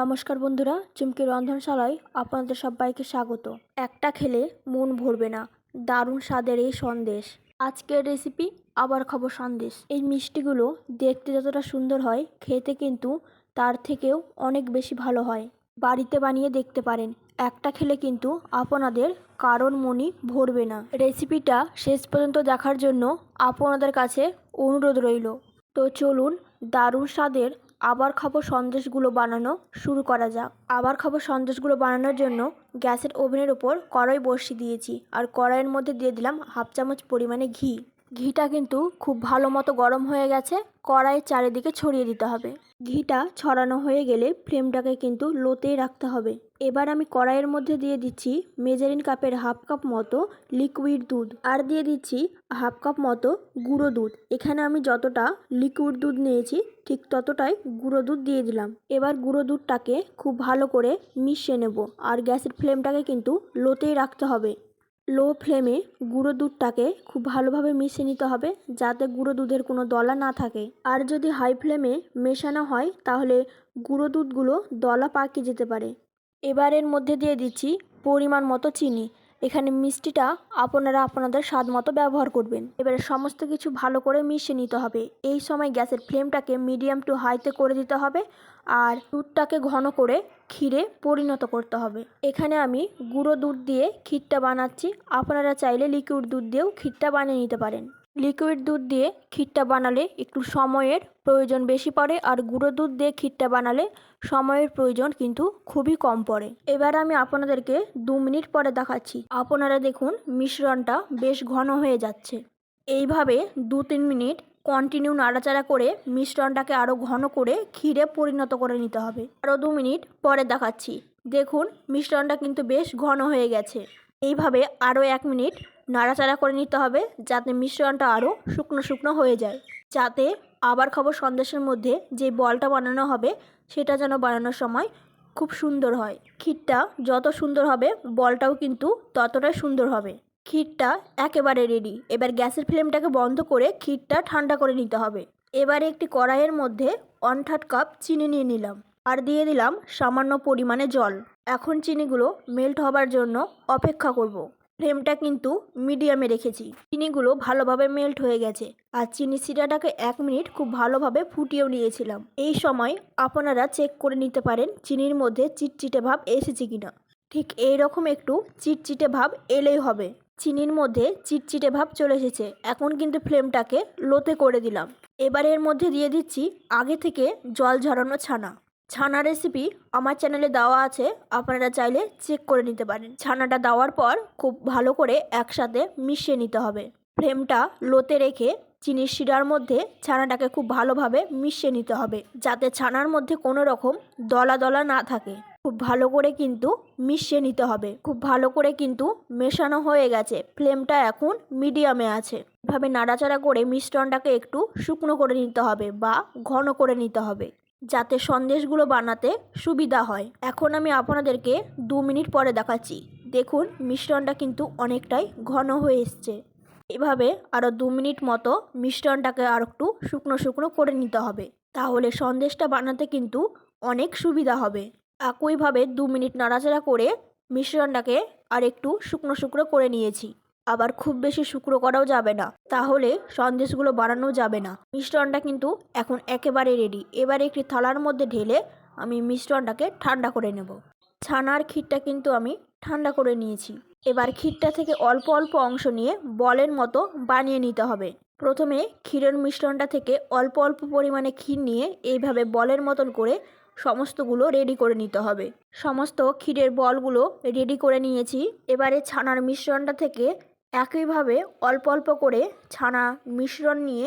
নমস্কার বন্ধুরা, চুমকি রন্ধনশালায় আপনাদের সবাইকে স্বাগত। একটা খেলে মন ভরবে না, দারুণ স্বাদের এই সন্দেশ। আজকের রেসিপি আবার খাব সন্দেশ। এই মিষ্টিগুলো দেখতে যতটা সুন্দর হয়, খেতে কিন্তু তার থেকেও অনেক বেশি ভালো হয়। বাড়িতে বানিয়ে দেখতে পারেন, একটা খেলে কিন্তু আপনাদের কারণ মনই ভরবে না। রেসিপিটা শেষ পর্যন্ত দেখার জন্য আপনাদের কাছে অনুরোধ রইল। তো চলুন, দারুণ স্বাদের আবার খাব সন্দেশগুলো বানানো, শুরু করা যাক। আবার খাব সন্দেশগুলো বানানোর জন্য গ্যাসের ওভেনের ওপর কড়াই বসিয়ে দিয়েছি, আর কড়াইয়ের মধ্যে দিয়ে দিলাম হাফ চামচ পরিমাণে ঘি। ঘিটা কিন্তু খুব ভালো মতো গরম হয়ে গেছে, কড়াইয়ের চারিদিকে ছড়িয়ে দিতে হবে। ঘিটা ছড়ানো হয়ে গেলে ফ্লেমটাকে কিন্তু লোতেই রাখতে হবে। এবার আমি কড়াইয়ের মধ্যে দিয়ে দিচ্ছি মেজারিন কাপের হাফ কাপ মতো লিকুইড দুধ আর দিয়ে দিচ্ছি হাফ কাপ মতো গুঁড়ো দুধ। এখানে আমি যতটা লিকুইড দুধ নিয়েছি, ঠিক ততটাই গুঁড়ো দুধ দিয়ে দিলাম। এবার গুঁড়ো দুধটাকে খুব ভালো করে মিশিয়ে নেব আর গ্যাসের ফ্লেমটাকে কিন্তু লোতেই রাখতে হবে। লো ফ্লেমে গুঁড়ো দুধটাকে খুব ভালোভাবে মিশিয়ে নিতে হবে যাতে গুঁড়ো দুধের কোনো দলা না থাকে। আর যদি হাই ফ্লেমে মেশানো হয়, তাহলে গুঁড়ো দুধগুলো দলা পাকিয়ে যেতে পারে। এবারের মধ্যে দিয়ে দিচ্ছি পরিমাণ মতো চিনি। এখানে মিষ্টিটা আপনারা আপনাদের স্বাদ মতো ব্যবহার করবেন। এবারে সমস্ত কিছু ভালো করে মিশিয়ে নিতে হবে। এই সময় গ্যাসের ফ্লেমটাকে মিডিয়াম টু হাইতে করে দিতে হবে আর দুধটাকে ঘন করে ক্ষীরে পরিণত করতে হবে। এখানে আমি গুঁড়ো দুধ দিয়ে ক্ষীরটা বানাচ্ছি। আপনারা চাইলে লিকুইড দুধ দিয়েও ক্ষীরটা বানিয়ে নিতে পারেন। লিকুইড দুধ দিয়ে ক্ষীরটা বানালে একটু সময়ের প্রয়োজন বেশি পড়ে আর গুঁড়ো দুধ দিয়ে ক্ষীরটা বানালে সময়ের প্রয়োজন কিন্তু খুবই কম পড়ে। এবার আমি আপনাদেরকে দু মিনিট পরে দেখাচ্ছি। আপনারা দেখুন মিশ্রণটা বেশ ঘন হয়ে যাচ্ছে। এইভাবে দু তিন মিনিট কন্টিনিউ নাড়াচাড়া করে মিশ্রণটাকে আরও ঘন করে ক্ষীরে পরিণত করে নিতে হবে। আরও দু মিনিট পরে দেখাচ্ছি। দেখুন মিশ্রণটা কিন্তু বেশ ঘন হয়ে গেছে। এইভাবে আরও এক মিনিট নাড়াচাড়া করে নিতে হবে যাতে মিশ্রণটা আরও শুকনো শুকনো হয়ে যায়। যাতে আবার খাব সন্দেশের মধ্যে যে বলটা বানানো হবে, সেটা যেন বানানোর সময় খুব সুন্দর হয়। ক্ষীরটা যত সুন্দর হবে, বলটাও কিন্তু ততটাই সুন্দর হবে। ক্ষীরটা একেবারে রেডি এবার গ্যাসের ফ্লেমটাকে বন্ধ করে ক্ষীরটা ঠান্ডা করে নিতে হবে। এবারে একটি কড়াইয়ের মধ্যে ওয়ান থার্ড কাপ চিনি নিয়ে নিলাম আর দিয়ে দিলাম সামান্য পরিমাণে জল। এখন চিনিগুলো মেল্ট হবার জন্য অপেক্ষা করব। ফ্লেমটা কিন্তু মিডিয়ামে রেখেছি। চিনিগুলো ভালোভাবে মেল্ট হয়ে গেছে। আর চিনি সিরাটাকে এক মিনিট খুব ভালোভাবে ফুটিয়েও নিয়েছিলাম। এই সময় আপনারা চেক করে নিতে পারেন চিনির মধ্যে চিটচিটে ভাব এসেছে কিনা। ঠিক এই রকম একটু চিটচিটে ভাব এলেই হবে। চিনির মধ্যে চিটচিটে ভাব চলে এসেছে। এখন কিন্তু ফ্লেমটাকে লোতে করে দিলাম। এবার এর মধ্যে দিয়ে দিচ্ছি আগে থেকে জল ঝরানো ছানা। ছানা রেসিপি আমার চ্যানেলে দেওয়া আছে, আপনারা চাইলে চেক করে নিতে পারেন। ছানাটা দেওয়ার পর খুব ভালো করে একসাথে মিশিয়ে নিতে হবে। ফ্লেমটা লোতে রেখে চিনির শিরার মধ্যে ছানাটাকে খুব ভালোভাবে মিশিয়ে নিতে হবে, যাতে ছানার মধ্যে কোনো রকম দলা দলা না থাকে। খুব ভালো করে কিন্তু মিশিয়ে নিতে হবে। খুব ভালো করে কিন্তু মেশানো হয়ে গেছে। ফ্লেমটা এখন মিডিয়ামে আছে। এভাবে নাড়াচাড়া করে মিশ্রণটাকে একটু শুকনো করে নিতে হবে বা ঘন করে নিতে হবে। যাতে সন্দেশগুলো বানাতে সুবিধা হয়। এখন আমি আপনাদেরকে দু মিনিট পরে দেখাচ্ছি। দেখুন, মিশ্রণটা কিন্তু অনেকটাই ঘন হয়ে এসছে। এভাবে আরও দু মিনিট মতো মিশ্রণটাকে আর একটু শুকনো শুকনো করে নিতে হবে। তাহলে সন্দেশটা বানাতে কিন্তু অনেক সুবিধা হবে। একইভাবে দু মিনিট নাড়াচাড়া করে মিশ্রণটাকে আর একটু শুকনো শুকনো করে নিয়েছি। আবার খুব বেশি শুকনো করাও যাবে না। তাহলে সন্দেশগুলো বানানো যাবে না। মিশ্রণটা কিন্তু এখন একেবারে রেডি এবারে একটি থালার মধ্যে ঢেলে আমি মিশ্রণটাকে ঠান্ডা করে নেব। ছানার ক্ষীরটা কিন্তু আমি ঠান্ডা করে নিয়েছি। এবার ক্ষীরটা থেকে অল্প অল্প অংশ নিয়ে বলের মতো বানিয়ে নিতে হবে। প্রথমে ক্ষীরের মিশ্রণটা থেকে অল্প অল্প পরিমাণে ক্ষীর নিয়ে এইভাবে বলের মতন করে সমস্তগুলো রেডি করে নিতে হবে। সমস্ত ক্ষীরের বলগুলো রেডি করে নিয়েছি। এবারে ছানার মিশ্রণটা থেকে একইভাবে অল্প অল্প করে ছানা মিশ্রণ নিয়ে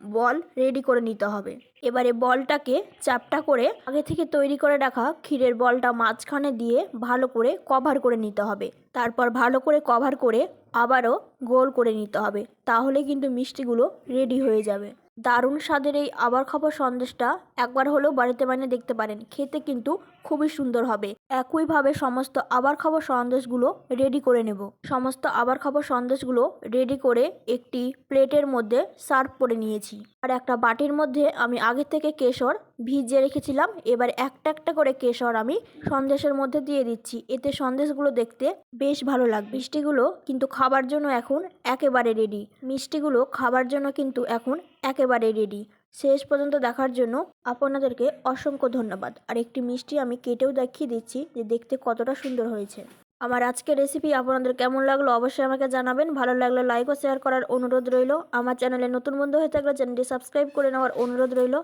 বল রেডি করে নিতে হবে। এবারে বলটাকে চাপটা করে আগে থেকে তৈরি করে রাখা ক্ষীরের বলটা মাঝখানে দিয়ে ভালো করে কভার করে নিতে হবে। তারপর ভালো করে কভার করে আবারও গোল করে নিতে হবে। তাহলে কিন্তু মিষ্টিগুলো রেডি হয়ে যাবে। দারুণ স্বাদের এই আবার খাবার সন্দেশটা একবার হলেও বাড়িতে বানিয়ে দেখতে পারেন। খেতে কিন্তু খুবই সুন্দর হবে। একইভাবে সমস্ত আবার খাবার সন্দেশগুলো রেডি করে নেব। সমস্ত আবার খাবার সন্দেশগুলো রেডি করে একটি প্লেটের মধ্যে সার্ভ করে নিয়েছি। আর একটা বাটির মধ্যে আমি আগে থেকে কেশর ভিজিয়ে রেখেছিলাম। এবার একটা একটা করে কেশর আমি সন্দেশের মধ্যে দিয়ে দিচ্ছি। এতে সন্দেশগুলো দেখতে বেশ ভালো লাগবে। মিষ্টিগুলো কিন্তু খাবার জন্য এখন একেবারে রেডি মিষ্টিগুলো খাবার জন্য কিন্তু এখন একেবারে রেডি শেষ পর্যন্ত দেখার জন্য আপনাদেরকে অসংখ্য ধন্যবাদ। আর একটি মিষ্টি আমি কেটেও দেখিয়ে দিচ্ছি যে দেখতে কতটা সুন্দর হয়েছে। আমার আজকের রেসিপি আপনাদের কেমন লাগল অবশ্যই আমাকে জানাবেন। ভালো লাগলে লাইক ও শেয়ার করার অনুরোধ রইল। আমার চ্যানেলে নতুন বন্ধু হয়ে থাকলে চ্যানেলটি সাবস্ক্রাইব করে নেওয়ার অনুরোধ রইল।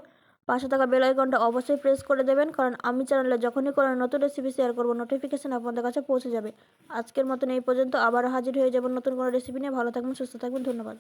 পাশে থাকা বেল আইকনটা অবশ্যই প্রেস করে দেবেন, কারণ আমি চ্যানেলে যখনই কোনো নতুন রেসিপি শেয়ার করব নোটিফিকেশন আপনাদের কাছে পৌঁছে যাবে। আজকের মতন এই পর্যন্ত আবার হাজির হয়ে যাবেন নতুন কোনো রেসিপি নিয়ে। ভালো থাকবেন, সুস্থ থাকবেন, ধন্যবাদ।